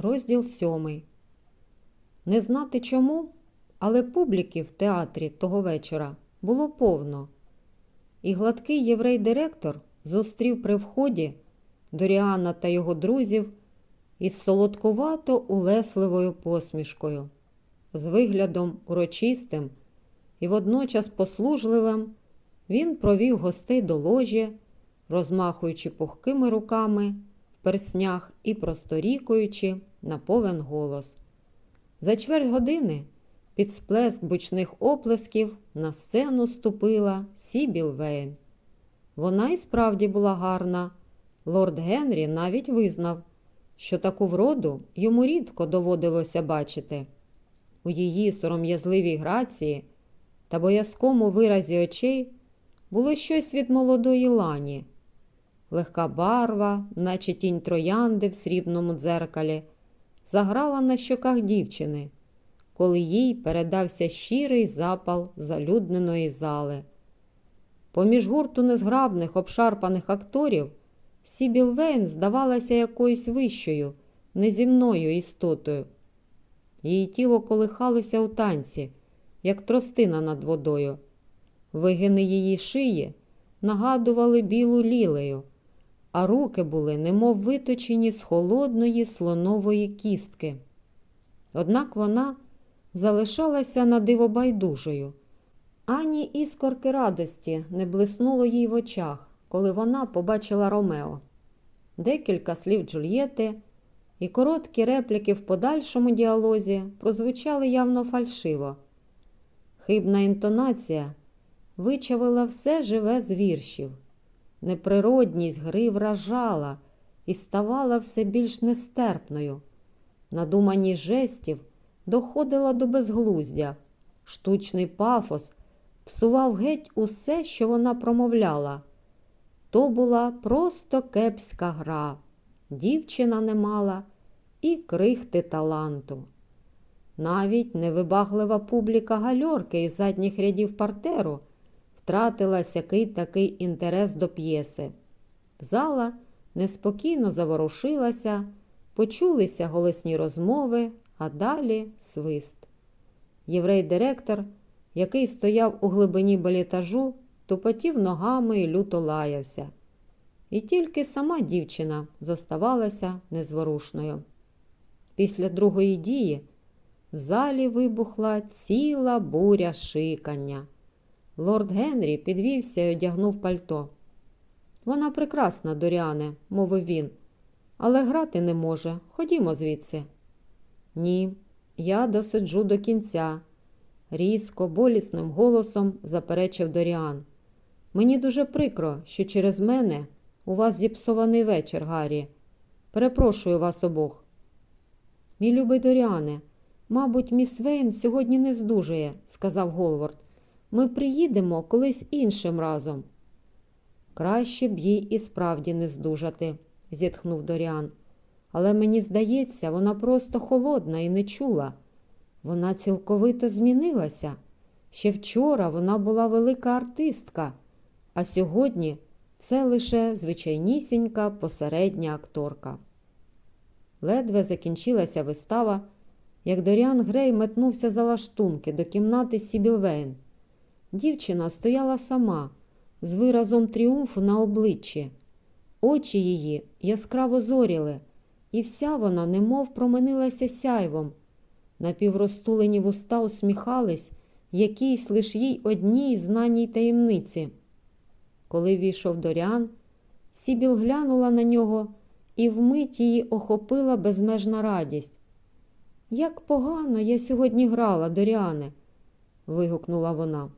Розділ сьомий. Не знати чому, але публіки в театрі того вечора було повно. І гладкий єврей-директор зустрів при вході Доріана та його друзів із солодкувато улесливою посмішкою, з виглядом урочистим і водночас послужливим, він провів гостей до ложі, розмахуючи пухкими руками в перснях і просторікуючи на повен голос. За чверть години під сплеск бучних оплесків на сцену ступила Сібіл Вейн. Вона і справді була гарна. Лорд Генрі навіть визнав, що таку вроду йому рідко доводилося бачити. У її сором'язливій грації та боязкому виразі очей було щось від молодої лані. Легка барва, наче тінь троянди в срібному дзеркалі, заграла на щоках дівчини, коли їй передався щирий запал залюдненої зали. Поміж гурту незграбних обшарпаних акторів Сібіл Вейн здавалася якоюсь вищою, неземною істотою. Її тіло колихалося у танці, як тростина над водою. Вигини її шиї нагадували білу лілею, а руки були немов виточені з холодної слонової кістки. Однак вона залишалася на диво байдужою. Ані іскорки радості не блиснуло їй в очах, коли вона побачила Ромео. Декілька слів Джульєти і короткі репліки в подальшому діалозі прозвучали явно фальшиво. Хибна інтонація вичавила все живе з віршів. Неприродність гри вражала і ставала все більш нестерпною. Надуманість жестів доходила до безглуздя. Штучний пафос псував геть усе, що вона промовляла. То була просто кепська гра. Дівчина не мала і крихти таланту. Навіть невибаглива публіка гальорки із задніх рядів партеру втратила сякий такий інтерес до п'єси. Зала неспокійно заворушилася, почулися голосні розмови, а далі свист. Єврей-директор, який стояв у глибині балітажу, тупотів ногами і люто лаявся. І тільки сама дівчина зоставалася незворушною. Після другої дії в залі вибухла ціла буря шикання. Лорд Генрі підвівся і одягнув пальто. Вона прекрасна, Доріане, мовив він, але грати не може. Ходімо звідси. Ні, я досиджу до кінця, різко, болісним голосом заперечив Доріан. Мені дуже прикро, що через мене у вас зіпсований вечір, Гаррі. Перепрошую вас обох. Мій любий Доріане, мабуть, міс Вейн сьогодні не здужує, сказав Голвард. Ми приїдемо колись іншим разом. Краще б їй і справді не здужати, зітхнув Доріан. Але мені здається, вона просто холодна і не чула. Вона цілковито змінилася. Ще вчора вона була велика артистка, а сьогодні це лише звичайнісінька посередня акторка. Ледве закінчилася вистава, як Доріан Грей метнувся за лаштунки до кімнати Сібілвейн. Дівчина стояла сама, з виразом тріумфу на обличчі. Очі її яскраво зоріли, і вся вона немов променилася сяйвом. Напіврозтулені вуста усміхались якійсь лиш їй одній знаній таємниці. Коли війшов Доріан, Сібіл глянула на нього, і вмить її охопила безмежна радість. Як погано я сьогодні грала, Доріане, вигукнула вона.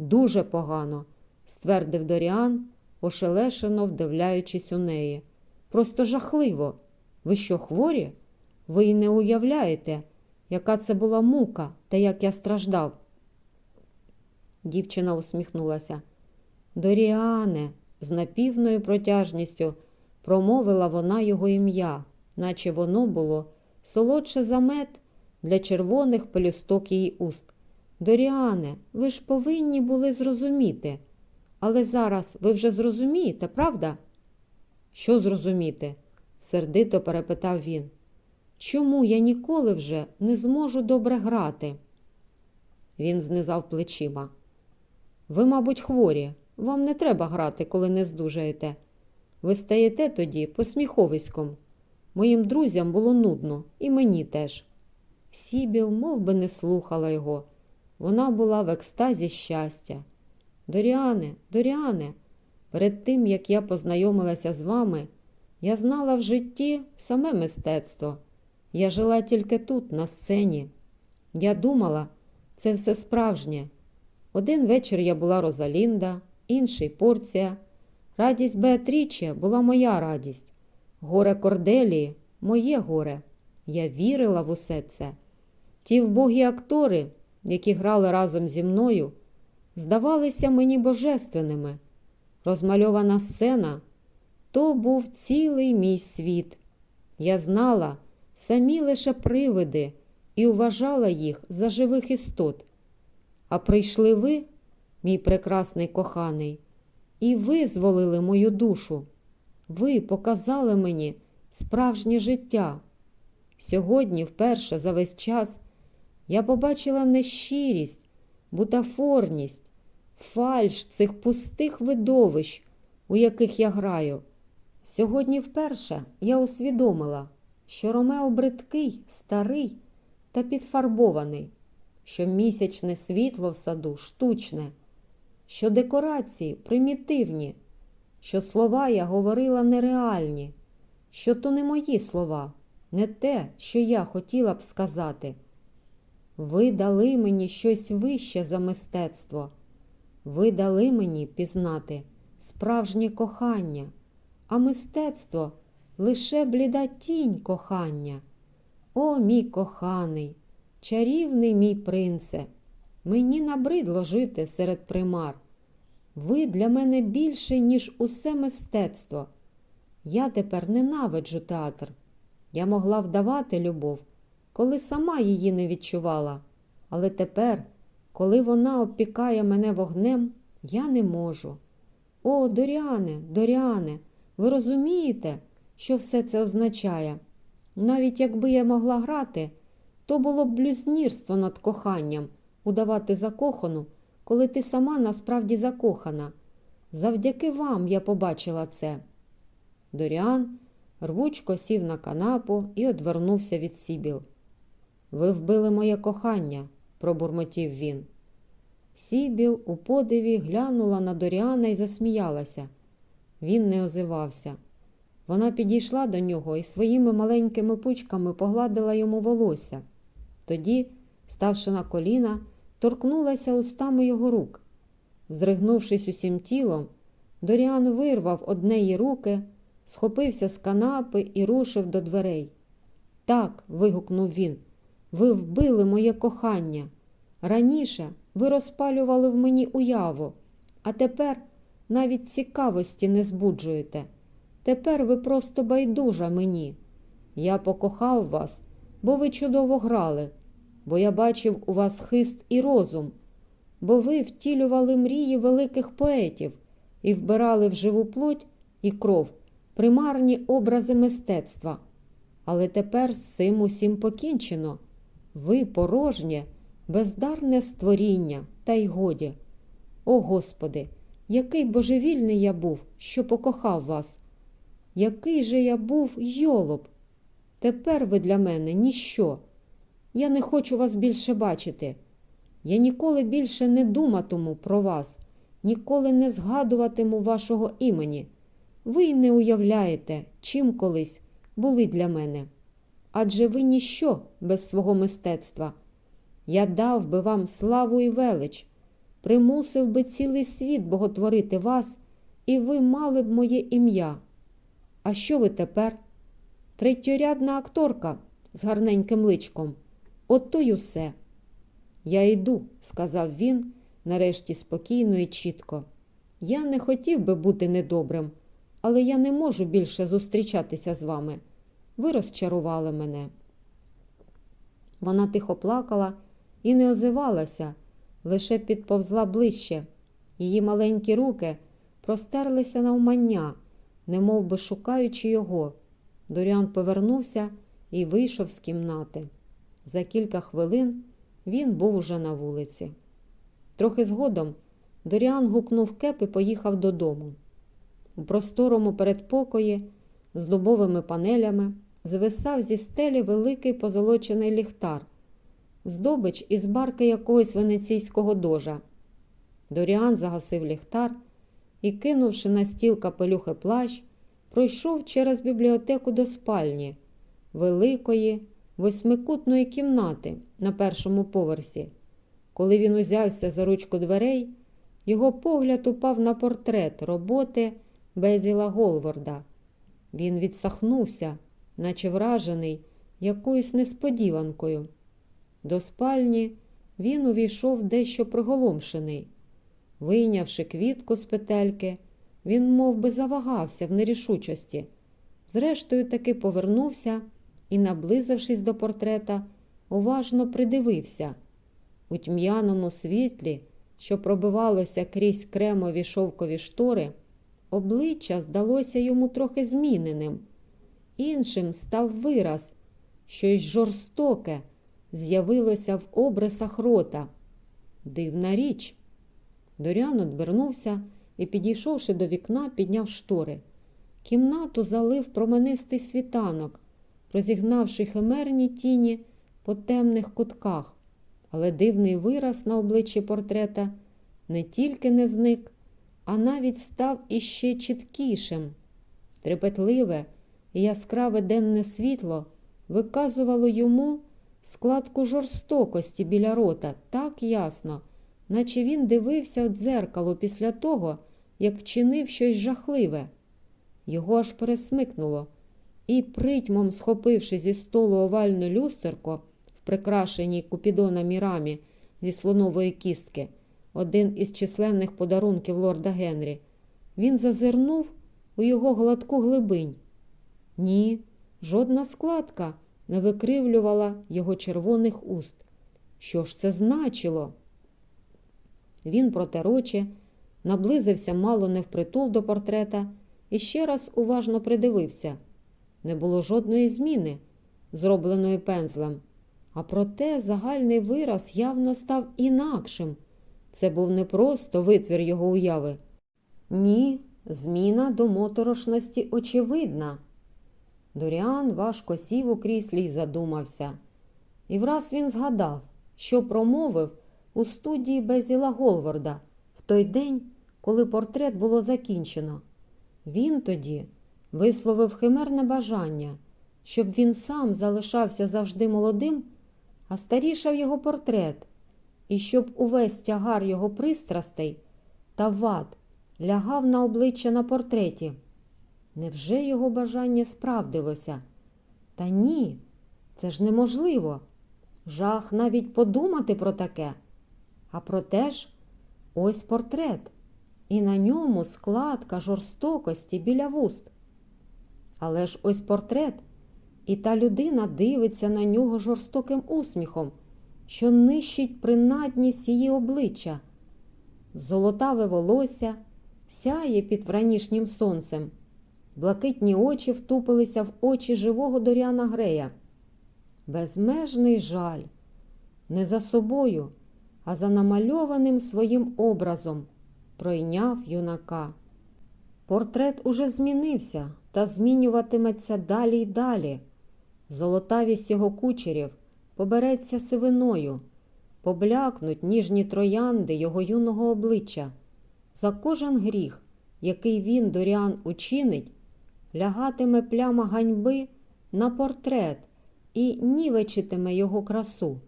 Дуже погано, ствердив Доріан, ошелешено вдивляючись у неї. Просто жахливо. Ви що, хворі? Ви й не уявляєте, яка це була мука та як я страждав. Дівчина усміхнулася. Доріане, з напівною протяжністю промовила вона його ім'я, наче воно було солодше за мед для червоних пелюсток її уст. Доріане, ви ж повинні були зрозуміти. Але зараз ви вже зрозумієте, правда? Що зрозуміти? сердито перепитав він. чому я ніколи вже не зможу добре грати? Він знизав плечима. Ви, мабуть, хворі. Вам не треба грати, коли не здужаєте. Ви стаєте тоді посміховиськом. Моїм друзям було нудно, і мені теж. Сібіл мов би, не слухала його. Вона була в екстазі щастя. Доріане, Доріане, перед тим, як я познайомилася з вами, я знала в житті саме мистецтво. Я жила тільки тут, на сцені. Я думала, це все справжнє. Один вечір я була Розалінда, інший порція. Радість Беатріче була моя радість. Горе Корделії моє горе. Я вірила в усе це. Ті вбогі актори, які грали разом зі мною, здавалися мені божественними. Розмальована сцена то був цілий мій світ. Я знала самі лише привиди і вважала їх за живих істот. А прийшли ви, мій прекрасний коханий, і визволили мою душу. Ви показали мені справжнє життя. Сьогодні, вперше за весь час, я побачила нещирість, бутафорність, фальш цих пустих видовищ, у яких я граю. Сьогодні вперше я усвідомила, що Ромео бридкий, старий та підфарбований, що місячне світло в саду штучне, що декорації примітивні, що слова я говорила нереальні, що то не мої слова, не те, що я хотіла б сказати. Ви дали мені щось вище за мистецтво. Ви дали мені пізнати справжнє кохання, а мистецтво лише бліда тінь кохання. О, мій коханий, чарівний мій принце, мені набридло жити серед примар. Ви для мене більше, ніж усе мистецтво. Я тепер ненавиджу театр. Я могла вдавати любов, коли сама її не відчувала. Але тепер, коли вона обпікає мене вогнем, я не можу. О, Доріане, Доріане, ви розумієте, що все це означає? Навіть якби я могла грати, то було б блюзнірство над коханням удавати закохану, коли ти сама насправді закохана. Завдяки вам я побачила це. Доріан рвучко сів на канапу і одвернувся від Сібіл. Ви вбили моє кохання, пробурмотів він. Сібіл у подиві глянула на Доріана і засміялася. Він не озивався. Вона підійшла до нього і своїми маленькими пучками погладила йому волосся. Тоді, ставши на коліна, торкнулася устами його рук. Здригнувшись усім тілом, Доріан вирвав одне її руки, схопився з канапи і рушив до дверей. Так, вигукнув він, ви вбили моє кохання. Раніше ви розпалювали в мені уяву, а тепер навіть цікавості не збуджуєте. Тепер ви просто байдужа мені. Я покохав вас, бо ви чудово грали, бо я бачив у вас хист і розум, бо ви втілювали мрії великих поетів і вбирали в живу плоть і кров примарні образи мистецтва. Але тепер з цим усім покінчено. Ви порожнє, бездарне створіння, та й годі. О Господи, який божевільний я був, що покохав вас! Який же я був йолоб! Тепер ви для мене ніщо. Я не хочу вас більше бачити. Я ніколи більше не думатиму про вас, ніколи не згадуватиму вашого імені. Ви й не уявляєте, чим колись були для мене. Адже ви ніщо без свого мистецтва. Я дав би вам славу і велич, примусив би цілий світ боготворити вас, і ви мали б моє ім'я. А що ви тепер? Третьорядна акторка з гарненьким личком. Ото й усе. Я йду, сказав він, нарешті спокійно і чітко. Я не хотів би бути недобрим, але я не можу більше зустрічатися з вами. Ви розчарували мене. Вона тихо плакала і не озивалася, лише підповзла ближче. Її маленькі руки простерлися навмання, немов би шукаючи його. Доріан повернувся і вийшов з кімнати. За кілька хвилин він був уже на вулиці. Трохи згодом Доріан гукнув кеп і поїхав додому. У просторому передпокої з дубовими панелями звисав зі стелі великий позолочений ліхтар, здобич із барки якогось венеційського дожа. Доріан загасив ліхтар і, кинувши на стіл капелюх і плащ, пройшов через бібліотеку до спальні, великої, восьмикутної кімнати на першому поверсі. Коли він узявся за ручку дверей, його погляд упав на портрет роботи Безіла Голворда. Він відсахнувся, наче вражений якоюсь несподіванкою. До спальні він увійшов дещо приголомшений. Вийнявши квітку з петельки, він мов би, завагався в нерішучості. Зрештою, таки повернувся і, наблизившись до портрета, уважно придивився. У тьм'яному світлі, що пробивалося крізь кремові шовкові штори, обличчя здалося йому трохи зміненим. Іншим став вираз, щось жорстоке з'явилося в обрисах рота. Дивна річ. Доріан одвернувся і, підійшовши до вікна, підняв штори. Кімнату залив променистий світанок, розігнавши химерні тіні по темних кутках, але дивний вираз на обличчі портрета не тільки не зник, а навіть став іще чіткішим. Трепетливе яскраве денне світло виказувало йому складку жорстокості біля рота так ясно, наче він дивився в дзеркало після того, як вчинив щось жахливе. Його аж пересмикнуло, і, притьмом схопивши зі столу овальне люстерко в прикрашеній купідонами рамі зі слонової кістки, один із численних подарунків лорда Генрі, він зазирнув у його гладку глибинь. Ні, жодна складка не викривлювала його червоних уст. Що ж це значило? Він протер очі, наблизився мало не впритул до портрета і ще раз уважно придивився. Не було жодної зміни, зробленої пензлем, а проте загальний вираз явно став інакшим. Це був не просто витвір його уяви. Ні, зміна до моторошності очевидна. Доріан важко сів у кріслі й задумався. І враз він згадав, що промовив у студії Безіла Голворда в той день, коли портрет було закінчено. Він тоді висловив химерне бажання, щоб він сам залишався завжди молодим, а старішав його портрет, і щоб увесь тягар його пристрастей та вад лягав на обличчя на портреті. Невже його бажання справдилося? Та ні, це ж неможливо. Жах навіть подумати про таке. А проте ж ось портрет, і на ньому складка жорстокості біля вуст. Але ж ось портрет, і та людина дивиться на нього жорстоким усміхом, що нищить принадність її обличчя. Золотаве волосся сяє під вранішнім сонцем. Блакитні очі втупилися в очі живого Доріана Грея. Безмежний жаль, не за собою, а за намальованим своїм образом пройняв юнака. Портрет уже змінився та змінюватиметься далі й далі. Золотавість його кучерів побереться сивиною, поблякнуть ніжні троянди його юного обличчя. За кожен гріх, який він, Доріан, учинить, лягатиме пляма ганьби на портрет і нівечитиме його красу.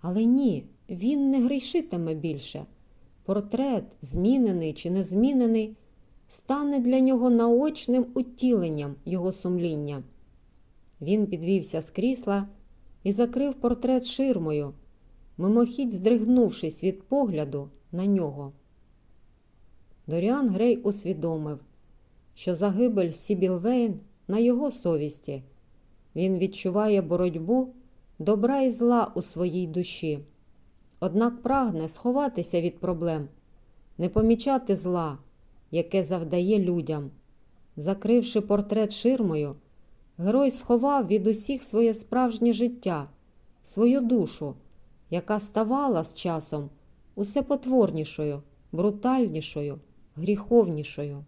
Але ні, він не грішитиме більше. Портрет, змінений чи не змінений, стане для нього наочним утіленням його сумління. Він підвівся з крісла і закрив портрет ширмою, мимохідь здригнувшись від погляду на нього. Доріан Грей усвідомив, що загибель Сібіл Вейн на його совісті. Він відчуває боротьбу добра і зла у своїй душі, однак прагне сховатися від проблем, не помічати зла, яке завдає людям. Закривши портрет ширмою, Герой сховав від усіх своє справжнє життя, свою душу, яка ставала з часом усе потворнішою, брутальнішою, гріховнішою.